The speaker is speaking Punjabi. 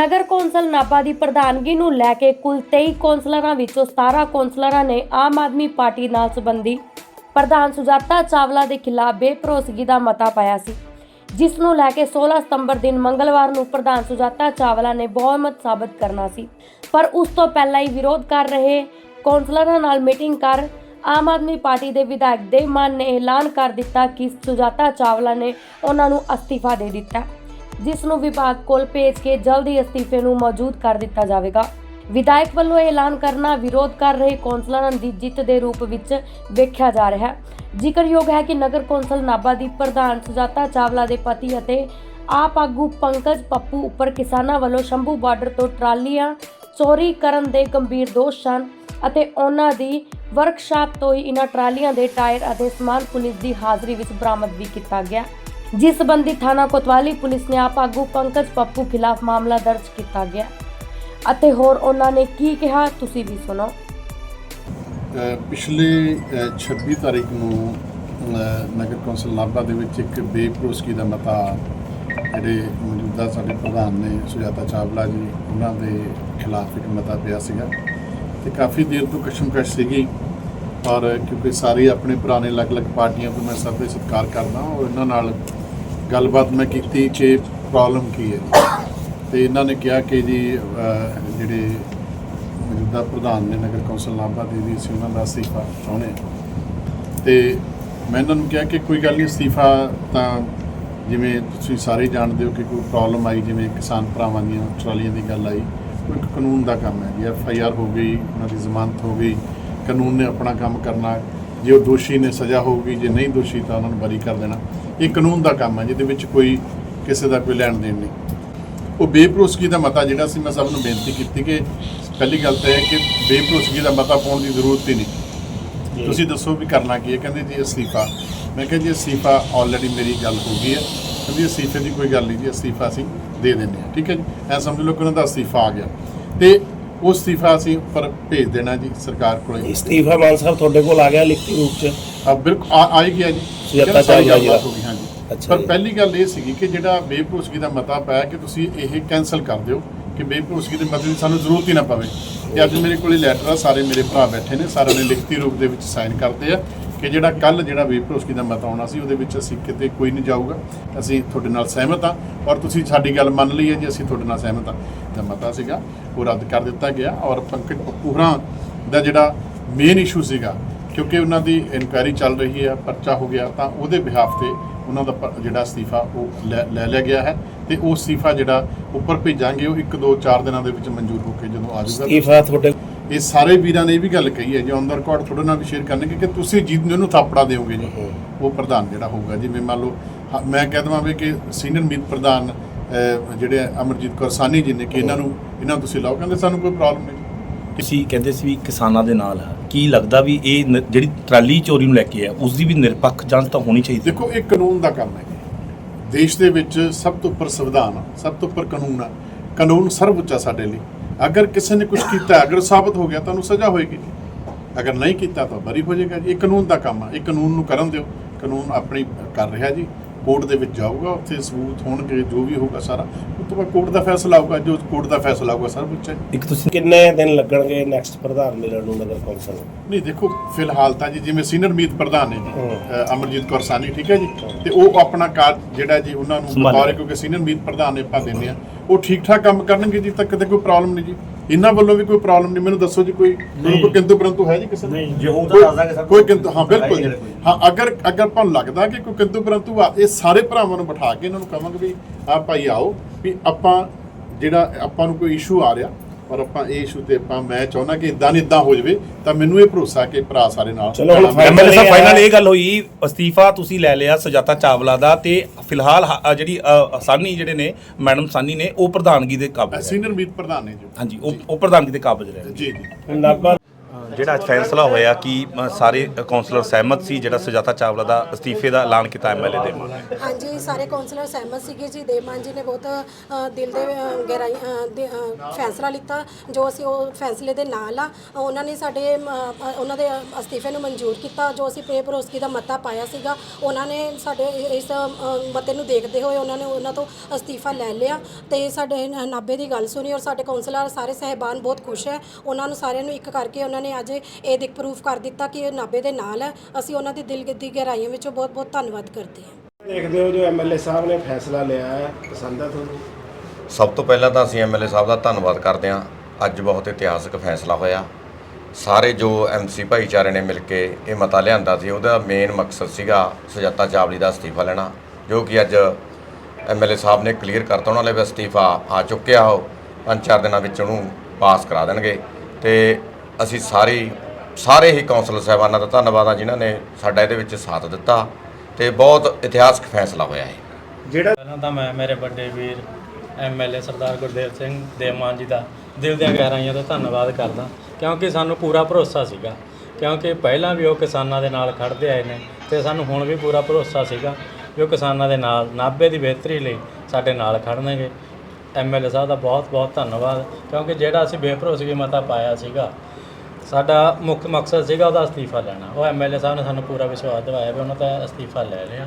ਨਗਰ ਕੌਂਸਲ ਨਾਭਾ ਦੀ ਪ੍ਰਧਾਨਗੀ ਨੂੰ ਲੈ ਕੇ ਕੁੱਲ 23 ਕੌਂਸਲਰਾਂ ਵਿੱਚੋਂ 17 ਕੌਂਸਲਰਾਂ ਨੇ ਆਮ ਆਦਮੀ ਪਾਰਟੀ ਨਾਲ ਸੰਬੰਧੀ ਪ੍ਰਧਾਨ ਸੁਜਾਤਾ ਚਾਵਲਾ ਦੇ ਖਿਲਾਫ ਬੇਪਰੋਸਗੀ ਦਾ ਮਤਾ ਪਾਇਆ ਸੀ। ਜਿਸ ਨੂੰ ਲੈ ਕੇ 16 ਸਤੰਬਰ ਦਿਨ ਮੰਗਲਵਾਰ ਨੂੰ ਪ੍ਰਧਾਨ ਸੁਜਾਤਾ ਚਾਵਲਾ ਨੇ ਬਹੁਮਤ ਸਾਬਤ ਕਰਨਾ ਸੀ। ਪਰ ਉਸ ਤੋਂ ਪਹਿਲਾਂ ਹੀ ਵਿਰੋਧ ਕਰ ਰਹੇ ਕੌਂਸਲਰਾਂ ਨਾਲ ਮੀਟਿੰਗ ਕਰ ਆਮ ਆਦਮੀ ਪਾਰਟੀ ਦੇ ਵਿਧਾਇਕ ਦੇਵ ਮਾਨ ਨੇ ਐਲਾਨ ਕਰ ਦਿੱਤਾ ਕਿ ਸੁਜਾਤਾ ਚਾਵਲਾ ਨੇ ਉਹਨਾਂ ਨੂੰ ਅਸਤੀਫਾ ਦੇ ਦਿੱਤਾ। ਜਿਸ ਨੂੰ ਵਿਭਾਗ ਕੋਲ ਭੇਜ ਕੇ ਜਲਦੀ ਅਸਤੀਫੇ ਨੂੰ ਮੌਜੂਦ ਕਰ ਦਿੱਤਾ ਜਾਵੇਗਾ। ਵਿਧਾਇਕ ਵੱਲੋਂ ਇਹ ਐਲਾਨ ਕਰਨਾ ਵਿਰੋਧ ਕਰ ਰਹੇ ਕੌਂਸਲਰਾਂ ਦੀ ਜਿੱਤ ਦੇ ਰੂਪ ਵਿੱਚ ਵੇਖਿਆ ਜਾ ਰਿਹਾ ਹੈ। ਜ਼ਿਕਰਯੋਗ ਹੈ ਕਿ ਨਗਰ ਕੌਂਸਲ ਨਾਭਾ ਦੀ ਪ੍ਰਧਾਨ ਸੁਜਾਤਾ ਚਾਵਲਾ ਦੇ ਪਤੀ ਅਤੇ ਆਪ ਆਗੂ ਪੰਕਜ ਪੱਪੂ ਉੱਪਰ ਕਿਸਾਨਾਂ ਵੱਲੋਂ ਸ਼ੰਭੂ ਬਾਰਡਰ ਤੋਂ ਟਰਾਲੀਆਂ ਚੋਰੀ ਕਰਨ ਦੇ ਗੰਭੀਰ ਦੋਸ਼ ਹਨ ਅਤੇ ਉਹਨਾਂ ਦੀ ਵਰਕਸ਼ਾਪ ਤੋਂ ਹੀ ਇਹਨਾਂ ਟਰਾਲੀਆਂ ਦੇ ਟਾਇਰ ਅਤੇ ਸਮਾਨ ਪੁਲਿਸ ਦੀ ਹਾਜ਼ਰੀ ਵਿੱਚ ਬਰਾਮਦ ਵੀ ਕੀਤਾ ਗਿਆ। ਜਿਸ ਸੰਬੰਧੀ ਥਾਣਾ ਕੋਤਵਾਲੀ ਪੁਲਿਸ ਨੇ ਆਪ ਆਗੂ ਪੰਕਜ ਪੱਪੂ ਖਿਲਾਫ ਮਾਮਲਾ ਦਰਜ ਕੀਤਾ ਗਿਆ ਅਤੇ ਹੋਰ ਉਹਨਾਂ ਨੇ ਕੀ ਕਿਹਾ ਤੁਸੀਂ ਵੀ ਸੁਣੋ। ਪਿਛਲੇ ਅ, 26 ਤਾਰੀਖ ਨੂੰ ਨਗਰ ਕੌਂਸਲ ਨਾਭਾ ਦੇ ਵਿੱਚ ਇੱਕ ਬੇਭਰੋਸਗੀ ਦਾ ਮਤਾ ਜਿਹੜੇ ਮੌਜੂਦਾ ਸਾਡੇ ਪ੍ਰਧਾਨ ਨੇ ਸੁਜਾਤਾ ਚਾਵਲਾ ਜੀ ਉਹਨਾਂ ਦੇ ਖਿਲਾਫ ਇੱਕ ਮਤਾ ਪਿਆ ਸੀਗਾ। ਤੇ ਕਾਫੀ ਦੇਰ ਤੋਂ ਕਸ਼ਮਕਸ਼ ਸੀਗੀ ਔਰ ਕਿਉਂਕਿ ਸਾਰੇ ਆਪਣੇ ਪੁਰਾਣੇ ਅਲੱਗ-ਅਲੱਗ ਪਾਰਟੀਆਂ ਤੋਂ ਮੈਂ ਸਭ ਦੇ ਸਤਿਕਾਰ ਕਰਦਾ ਔਰ ਇਹਨਾਂ ਨਾਲ ਗੱਲਬਾਤ ਮੈਂ ਕੀਤੀ ਕਿ ਪ੍ਰੋਬਲਮ ਕੀ ਹੈ ਤੇ ਇਹਨਾਂ ਨੇ ਕਿਹਾ ਕਿ ਜੀ ਜਿਹੜੇ ਮੌਜੂਦਾ ਪ੍ਰਧਾਨ ਨੇ ਨਗਰ ਕੌਂਸਲ ਨਾਭਾ ਦੇ ਜੀ ਅਸੀਂ ਉਹਨਾਂ ਦਾ ਅਸਤੀਫਾ ਚਾਹੁੰਦੇ ਹਾਂ। ਤੇ ਮੈਂ ਇਹਨਾਂ ਨੂੰ ਕਿਹਾ ਕਿ ਕੋਈ ਗੱਲ ਨਹੀਂ, ਅਸਤੀਫਾ ਤਾਂ ਜਿਵੇਂ ਤੁਸੀਂ ਸਾਰੇ ਜਾਣਦੇ ਹੋ ਕਿ ਕੋਈ ਪ੍ਰੋਬਲਮ ਆਈ, ਜਿਵੇਂ ਕਿਸਾਨ ਭਰਾਵਾਂ ਦੀਆਂ ਟਰਾਲੀਆਂ ਦੀ ਗੱਲ ਆਈ, ਉਹ ਇੱਕ ਕਾਨੂੰਨ ਦਾ ਕੰਮ ਹੈ ਜੀ। ਐਫ ਆਈ ਆਰ ਹੋ ਗਈ, ਉਹਨਾਂ ਦੀ ਜ਼ਮਾਨਤ ਹੋ ਗਈ। ਕਾਨੂੰਨ ਨੇ ਆਪਣਾ ਕੰਮ ਕਰਨਾ ਜੇ ਉਹ ਦੋਸ਼ੀ ਨੇ ਸਜ਼ਾ ਹੋਊਗੀ ਜੇ ਨਹੀਂ ਦੋਸ਼ੀ ਤਾਂ ਉਹਨਾਂ ਨੂੰ ਬਰੀ ਕਰ ਦੇਣਾ। ਇਹ ਕਾਨੂੰਨ ਦਾ ਕੰਮ ਹੈ ਜਿਹਦੇ ਵਿੱਚ ਕੋਈ ਕਿਸੇ ਦਾ ਕੋਈ ਲੈਣ ਦੇਣ ਨਹੀਂ। ਉਹ ਬੇਭਰੋਸਗੀ ਦਾ ਮਤਾ ਜਿਹੜਾ ਸੀ ਮੈਂ ਸਭ ਨੂੰ ਬੇਨਤੀ ਕੀਤੀ ਕਿ ਪਹਿਲੀ ਗੱਲ ਤਾਂ ਇਹ ਹੈ ਕਿ ਬੇਭਰੋਸਗੀ ਦਾ ਮਤਾ ਪਾਉਣ ਦੀ ਜ਼ਰੂਰਤ ਹੀ ਨਹੀਂ। ਤੁਸੀਂ ਦੱਸੋ ਵੀ ਕਰਨਾ ਕੀ ਹੈ? ਕਹਿੰਦੇ ਜੀ ਅਸਤੀਫਾ। ਮੈਂ ਕਿਹਾ ਜੀ ਅਸਤੀਫਾ ਆਲਰੇਡੀ ਮੇਰੀ ਗੱਲ ਹੋ ਗਈ ਹੈ। ਕਹਿੰਦੀ ਅਸਤੀਫੇ ਦੀ ਕੋਈ ਗੱਲ ਨਹੀਂ ਜੀ ਅਸਤੀਫਾ ਅਸੀਂ ਦੇ ਦਿੰਦੇ ਹਾਂ ਠੀਕ ਹੈ ਜੀ? ਐ ਸਮਝ ਲਓ ਕਿ ਉਹਨਾਂ ਦਾ ਅਸਤੀਫਾ ਆ ਗਿਆ। ਤੇ ਉਹ ਅਸਤੀਫਾ ਅਸੀਂ ਉੱਪਰ ਭੇਜ ਦੇਣਾ ਜੀ ਸਰਕਾਰ ਕੋਲੇ ਇਸਤੀਫਾ ਮਾਨ ਸਾਹਿਬ ਤੁਹਾਡੇ ਕੋਲ ਆ ਗਿਆ ਲਿਖਤੀ ਰੂਪ ਚ? ਆ ਬਿਲਕੁਲ ਆ ਆ ਹੀ ਗਿਆ ਜੀ। ਸੁਜਾਤਾ ਸਾਰੀ ਚਾਵਲਾ ਜੀ। ਦਾ। ਗੱਲਬਾਤ ਹੋ ਗਈ, ਹਾਂਜੀ। ਅੱਛਾ ਪਰ ਜੀ। ਪਹਿਲੀ ਗੱਲ ਇਹ ਸੀਗੀ ਕਿ ਜਿਹੜਾ ਬੇਭਰੋਸਗੀ ਦਾ ਮਤਾ ਪਾਇਆ ਕਿ ਤੁਸੀਂ ਇਹ ਕੈਨਸਲ ਕਰ ਦਿਓ ਕਿ ਬੇਭਰੋਸਗੀ ਦੇ ਮਤੇ ਦੀ ਸਾਨੂੰ ਜ਼ਰੂਰਤ ਹੀ ਨਾ ਪਵੇ। ਤੇ ਅੱਜ ਮੇਰੇ ਕੋਲੇ ਲੈਟਰ ਆ ਸਾਰੇ ਮੇਰੇ ਭਰਾ ਬੈਠੇ ਨੇ ਸਾਰਿਆਂ ਨੇ ਲਿਖਤੀ ਰੂਪ ਦੇ ਵਿੱਚ ਸਾਈਨ ਕਰਦੇ ਆ। ਕਿ ਜਿਹੜਾ ਕੱਲ ਜਿਹੜਾ ਬੇਭਰੋਸਗੀ ਦਾ ਮਤਾ ਆਉਣਾ ਸੀ, ਉਹਦੇ ਵਿੱਚ ਅਸੀਂ ਕਿਤੇ ਕੋਈ ਨਹੀਂ ਜਾਊਗਾ। ਅਸੀਂ ਤੁਹਾਡੇ ਨਾਲ ਸਹਿਮਤ ਆ ਔਰ ਤੁਸੀਂ ਸਾਡੀ ਗੱਲ ਮੰਨ ਲਈ ਹੈ ਜੀ, ਅਸੀਂ ਤੁਹਾਡੇ ਨਾਲ ਸਹਿਮਤ ਆ ਦਾ ਮਤਾ ਸੀਗਾ, ਉਹ ਰੱਦ ਕਰ ਦਿੱਤਾ ਗਿਆ ਔਰ ਪੰਕਜ ਪੱਪੂ ਦਾ ਜਿਹੜਾ ਮੇਨ ਇਸ਼ੂ ਸੀਗਾ, ਕਿਉਂਕਿ ਉਹਨਾਂ ਦੀ ਇਨਕੁਆਇਰੀ ਚੱਲ ਰਹੀ ਹੈ, ਪਰਚਾ ਹੋ ਗਿਆ, ਤਾਂ ਉਹਦੇ ਬਿਹਾਫ ਤੇ ਉਹਨਾਂ ਦਾ ਜਿਹੜਾ ਅਸਤੀਫਾ ਉਹ ਲੈ ਲੈ ਲਿਆ ਗਿਆ ਹੈ ਤੇ ਉਹ ਅਸਤੀਫਾ ਜਿਹੜਾ ਉੱਪਰ ਭੇਜਾਂਗੇ, ਉਹ 1 2 4 ਦਿਨਾਂ ਦੇ ਵਿੱਚ ਮਨਜ਼ੂਰ ਹੋ ਕੇ ਜਦੋਂ ਆ ਜਾਊਗਾ। ਇਸਤੀਫਾ ਤੁਹਾਡੇ ਇਹ ਸਾਰੇ ਵੀਰਾਂ ਨੇ ਇਹ ਵੀ ਗੱਲ ਕਹੀ ਹੈ ਜੀ ਔਨ ਦਾ ਰਿਕਾਰਡ ਤੁਹਾਡੇ ਨਾਲ ਵੀ ਸ਼ੇਅਰ ਕਰਨਗੇ ਕਿ ਤੁਸੀਂ ਜਿੱਦ ਨੂੰ ਥਾਪੜਾ ਦਿਓਗੇ ਜੀ ਉਹ ਪ੍ਰਧਾਨ ਜਿਹੜਾ ਹੋਊਗਾ। ਜਿਵੇਂ ਮੰਨ ਲਓ ਮੈਂ ਕਹਿ ਦਵਾਂ ਵੀ ਕਿ ਸੀਨੀਅਰ ਮੀਤ ਪ੍ਰਧਾਨ ਜਿਹੜੇ ਅਮਰਜੀਤ ਕੌਰ ਸਾਨੀ ਜੀ ਨੇ ਕਿ ਇਹਨਾਂ ਨੂੰ ਇਹਨਾਂ ਨੂੰ ਤੁਸੀਂ ਲਾਓ। ਕਹਿੰਦੇ ਸਾਨੂੰ ਕੋਈ ਪ੍ਰੋਬਲਮ ਨਹੀਂ। ਤੁਸੀਂ ਕਹਿੰਦੇ ਸੀ ਵੀ ਕਿਸਾਨਾਂ ਦੇ ਨਾਲ ਕੀ ਲੱਗਦਾ ਵੀ ਇਹ ਜਿਹੜੀ ਟਰਾਲੀ ਚੋਰੀ ਨੂੰ ਲੈ ਕੇ ਆ ਉਸ ਦੀ ਵੀ ਨਿਰਪੱਖ ਜਾਂਚ ਤਾਂ ਹੋਣੀ ਚਾਹੀਦੀ। ਦੇਖੋ ਇਹ ਕਾਨੂੰਨ ਦਾ ਕੰਮ ਹੈ। ਦੇਸ਼ ਦੇ ਵਿੱਚ ਸਭ ਤੋਂ ਉੱਪਰ ਸੰਵਿਧਾਨ ਸਭ ਤੋਂ ਉੱਪਰ ਕਾਨੂੰਨ ਆ। ਕਾਨੂੰਨ ਸਰਵਉੱਚ ਸਾਡੇ ਲਈ। ਅਗਰ ਕਿਸੇ ਨੇ ਕੁਝ ਕੀਤਾ, ਅਗਰ ਸਾਬਤ ਹੋ ਗਿਆ ਤਾਂ ਉਹਨੂੰ ਸਜ਼ਾ ਹੋਏਗੀ ਅਗਰ ਨਹੀਂ ਕੀਤਾ ਤਾਂ ਬਰੀ ਹੋ ਜਾਏਗਾ ਜੀ। ਇਹ ਕਾਨੂੰਨ ਦਾ ਕੰਮ ਆ। ਇਹ ਕਾਨੂੰਨ ਨੂੰ ਕਰਨ ਦਿਓ। ਕਾਨੂੰਨ ਆਪਣੀ ਕਰ ਰਿਹਾ ਜੀ। ਕੋਰਟ ਦੇ ਵਿੱਚ ਜਾਊਗਾ ਉੱਥੇ ਸਬੂਤ ਹੋਣਗੇ ਜੋ ਵੀ ਹੋਊਗਾ ਸਾਰਾ। ਉਸ ਤੋਂ ਬਾਅਦ ਕੋਰਟ ਦਾ ਫੈਸਲਾ ਆਊਗਾ ਜੋ ਕੋਰਟ ਦਾ ਫੈਸਲਾ ਆਊਗਾ ਸਰਵਉੱਚ ਹੈ ਇੱਕ ਤੁਸੀਂ ਕਿੰਨੇ ਦਿਨ ਲੱਗਣਗੇ ਨੈਕਸਟ ਪ੍ਰਧਾਨ ਮਿਲਣ ਨੂੰ ਨਗਰ ਕੌਂਸਲ? ਨਹੀਂ ਦੇਖੋ ਫਿਲਹਾਲ ਤਾਂ ਜੀ ਜਿਵੇਂ ਸੀਨੀਅਰ ਮੀਤ ਪ੍ਰਧਾਨ ਨੇ ਜੀ ਅਮਰਜੀਤ ਕੌਰ ਸਾਨੀ ਠੀਕ ਹੈ ਜੀ? ਤੇ ਉਹ ਆਪਣਾ ਕਾਰਜ ਜਿਹੜਾ ਜੀ ਉਹਨਾਂ ਨੂੰ। ਬਤੌਰ ਕਿਉਂਕਿ ਸੀਨੀਅਰ ਮੀਤ ਪ੍ਰਧਾਨ ਨੇ ਆਪਾਂ ਦਿੰਦੇ ਆ ਉਹ ਠੀਕ ਠਾਕ ਕੰਮ ਕਰਨਗੇ ਜੀ ਤਾਂ ਕਿਤੇ ਕੋਈ ਪ੍ਰੋਬਲਮ ਨਹੀਂ ਜੀ। ਇਹਨਾਂ ਵੱਲੋਂ ਵੀ ਕੋਈ ਪ੍ਰੋਬਲਮ ਨਹੀਂ ਮੈਨੂੰ ਦੱਸੋ ਜੀ ਕੋਈ ਤੁਹਾਨੂੰ ਕੋਈ ਕਿੰਤੂ ਪਰੰਤੂ ਹੈ ਜੀ ਕਿਸੇ ਨੂੰ? ਨਹੀਂ, ਜੇ ਹੋਊ ਤਾਂ ਕੋਈ- ਦੱਸ ਦਾਂਗੇ। ਕੋਈ ਕਿੰਤੂ ਹਾਂ ਬਿਲਕੁਲ ਜੀ ਹੈ ਅਗਰ ਅਗਰ ਆਪਾਂ ਨੂੰ ਲੱਗਦਾ ਕਿ ਕੋਈ ਕਿੰਤੂ ਪਰੰਤੂ ਆ ਇਹ ਸਾਰੇ ਭਰਾਵਾਂ ਨੂੰ ਬਿਠਾ ਕੇ ਇਹਨਾਂ ਨੂੰ ਕਹਾਂਗੇ ਵੀ ਆ ਭਾਈ ਆਓ ਵੀ ਆਪਾਂ ਜਿਹੜਾ ਆਪਾਂ ਨੂੰ ਕੋਈ ਇਸ਼ੂ ਆ ਰਿਹਾ ਪਰ ਆਪਾਂ ਇਹ ਇਸ਼ੂ ਤੇ ਆਪਾਂ ਮੈਂ ਚਾਹੁੰਦਾ ਕਿ ਇਦਾਂ ਨਹੀਂ ਇਦਾਂ ਹੋ ਜਾਵੇ ਤਾਂ ਮੈਨੂੰ ਇਹ ਭਰੋਸਾ ਕਿ ਭਰਾ ਸਾਰੇ ਨਾਲ ਚਲੋ ਹੁਣ ਖੜਾਂਗੇ। ਐਮਐਲਏ ਸਾਹਿਬ ਫਾਈਨਲ ਇਹ ਗੱਲ ਹੋਈ ਅਸਤੀਫਾ ਤੁਸੀਂ ਲੈ ਲਿਆ ਸੁਜਾਤਾ ਚਾਵਲਾ ਦਾ ਤੇ ਫਿਲਹਾਲ ਹ- ਜਿਹੜੀ ਅ, ਸਾਨੀ ਜਿਹੜੇ ਨੇ ਮੈਡਮ ਸਾਨੀ ਨੇ ਉਹ ਪ੍ਰਧਾਨਗੀ ਦੇ ਕਾਬਿਜ਼ ਹੈ ਸੀਨੀਅਰ ਮੀਤ ਪ੍ਰਧਾਨ ਨੇ ਜੀ। ਹਾਂਜੀ ਉਹ ਉਹ ਪ੍ਰਧਾਨਗੀ ਦੇ ਕਾਬਿਜ਼ ਰਹੇ ਜੀ ਜੀ। ਅ, ਜਿਹੜਾ ਅੱਜ ਫੈਸਲਾ ਹੋਇਆ ਕਿ ਅ, ਸਾਰੇ ਕਾਉਂਸਲਰ ਸਹਿਮਤ ਸੀ ਜਿਹੜਾ ਸੁਜਾਤਾ ਚਾਵਲਾ ਦਾ ਅਸਤੀਫੇ ਦਾ ਐਲਾਨ ਕੀਤਾ ਐਮਐਲਏ ਦੇ ਮਾਨ ਨੇ ਹਾਂਜੀ ਸਾਰੇ ਕਾਉਂਸਲਰ ਸਹਿਮਤ ਸੀਗੇ ਜੀ। ਦੇਵਮਾਨ ਜੀ ਨੇ ਬਹੁਤ ਅ, ਦਿਲ ਦੇ ਅ, ਗਹਿਰਾਈ ਅ, ਦੇ, ਅ, ਫੈਸਲਾ ਲਿੱਤਾ ਜੋ ਅਸੀਂ ਉਹ ਫੈਸਲੇ ਦੇ ਨਾਲ ਆ। ਉਹਨਾਂ ਨੇ ਸਾਡੇ ਅ, ਅ, ਉਹਨਾਂ ਦੇ ਅਸਤੀਫੇ ਨੂੰ ਮਨਜ਼ੂਰ ਕੀਤਾ ਜੋ ਅਸੀਂ ਪੇ ਭਰੋਸਗੀ ਦਾ ਮਤਾ ਪਾਇਆ ਸੀਗਾ। ਉਹਨਾਂ ਨੇ ਸਾਡੇ ਇਸ ਅ, ਮਤੇ ਨੂੰ ਦੇਖਦੇ ਹੋਏ ਉਹਨਾਂ ਨੇ ਉਹਨਾਂ ਤੋਂ ਅਸਤੀਫਾ ਲੈ ਲਿਆ। ਤੇ ਸਾਡੇ ਨ- ਨਾਭੇ ਦੀ ਗੱਲ ਸੁਣੀ ਔਰ ਸਾਡੇ ਕਾਉਂਸਲਰ ਸਾਰੇ ਸਹਿਬਾਨ ਬਹੁਤ ਖੁਸ਼ ਹੈ। ਉਹਨਾਂ ਨੂੰ ਸਾਰਿਆਂ ਨੂੰ ਇੱਕ ਕਰਕੇ ਉਹਨਾਂ ਨੇ ਅੱਜ ਇਹ ਦਿਖ ਪ੍ਰੂਫ ਕਰ ਦਿੱਤਾ ਕਿ ਇਹ ਨਾਭੇ ਦੇ ਨਾਲ ਹੈ ਅਸੀਂ ਉਹਨਾਂ ਦੀ ਦਿਲ ਦੀ ਗਹਿਰਾਈਆਂ ਵਿੱਚੋਂ ਬਹੁਤ ਬਹੁਤ ਧੰਨਵਾਦ ਕਰਦੇ ਹਾਂ। ਦੇਖਦੇ ਹੋ ਜੋ ਐਮਐਲਏ ਸਾਹਿਬ ਨੇ ਫੈਸਲਾ ਲਿਆ ਹੈ ਪਸੰਦ ਹੈ ਤੁਹਾਨੂੰ? ਸਭ ਤੋਂ ਪਹਿਲਾਂ ਤਾਂ ਅਸੀਂ ਐਮਐਲਏ ਸਾਹਿਬ ਦਾ ਧੰਨਵਾਦ ਕਰਦੇ ਹਾਂ। ਅੱਜ ਬਹੁਤ ਇਤਿਹਾਸਕ ਫੈਸਲਾ ਹੋਇਆ। ਸਾਰੇ ਜੋ ਐਮਸੀ ਭਾਈਚਾਰੇ ਨੇ ਮਿਲ ਕੇ ਇਹ ਮਤਾ ਲਿਆਂਦਾ ਸੀ ਉਹਦਾ ਮੇਨ ਮਕਸਦ ਸੀਗਾ ਸੁਜਾਤਾ ਚਾਵਲੀ ਦਾ ਅਸਤੀਫਾ ਲੈਣਾ ਜੋ ਕਿ ਅੱਜ ਐਮਐਲਏ ਸਾਹਿਬ ਨੇ ਕਲੀਅਰ ਕਰਤਾ ਉਹਨਾਂ ਲਈ ਵੀ ਅਸਤੀਫਾ ਆ ਚੁੱਕਿਆ। ਉਹ ਪੰਜ ਚਾਰ ਦਿਨਾਂ ਵਿੱਚ ਉਹਨੂੰ ਪਾਸ ਕਰਾ ਦੇਣਗੇ। ਤੇ ਅਸੀਂ ਸਾਰੀ ਸਾਰੇ ਹੀ ਕੌਂਸਲਰ ਸਾਹਿਬਾਨਾਂ ਦਾ ਧੰਨਵਾਦ ਆ ਜਿਨ੍ਹਾਂ ਨੇ ਸਾਡਾ ਇਹਦੇ ਵਿੱਚ ਸਾਥ ਦਿੱਤਾ ਤੇ ਬਹੁਤ ਇਤਿਹਾਸਕ ਫੈਸਲਾ ਹੋਇਆ ਹੈ ਜਿਹੜਾ ਪਹਿਲਾਂ ਤਾਂ ਮੈਂ ਮੇਰੇ ਵੱਡੇ ਵੀਰ ਐਮਐਲਏ ਸਰਦਾਰ ਗੁਰਦੇਵ ਸਿੰਘ ਦੇਵਮਾਨ ਜੀ ਦਾ ਦਿਲ ਦੀਆਂ ਗਹਿਰਾਈਆਂ ਤੋਂ ਧੰਨਵਾਦ ਕਰਦਾ ਕਿਉਂਕਿ ਸਾਨੂੰ ਪੂਰਾ ਭਰੋਸਾ ਸੀਗਾ। ਕਿਉਂਕਿ ਪਹਿਲਾਂ ਵੀ ਉਹ ਕਿਸਾਨਾਂ ਦੇ ਨਾਲ ਖੜਦੇ ਆਏ ਨੇ ਤੇ ਸਾਨੂੰ ਹੁਣ ਵੀ ਪੂਰਾ ਭਰੋਸਾ ਸੀਗਾ ਕਿ ਉਹ ਕਿਸਾਨਾਂ ਦੇ ਨਾਲ ਨਾਭੇ ਦੀ ਬਿਹਤਰੀ ਲਈ ਸਾਡੇ ਨਾਲ ਖੜਨਗੇ ਐਮਐਲਏ ਸਾਹਿਬ ਦਾ ਬਹੁਤ ਬਹੁਤ ਧੰਨਵਾਦ ਕਿਉਂਕਿ ਜਿਹੜਾ ਅਸੀਂ ਬੇਭਰੋਸਗੀ ਮਤਾ ਪਾਇਆ ਸੀਗਾ ਸਾਡਾ ਮੁੱਖ ਮਕਸਦ ਸੀਗਾ ਉਹਦਾ ਅਸਤੀਫਾ ਲੈਣਾ। ਉਹ ਐਮਐਲਏ ਸਾਹਿਬ ਨੇ ਸਾਨੂੰ ਪੂਰਾ ਵਿਸ਼ਵਾਸ ਦਿਵਾਇਆ ਵੀ ਉਹਨਾਂ ਦਾ ਅਸਤੀਫਾ ਲੈ ਲਿਆ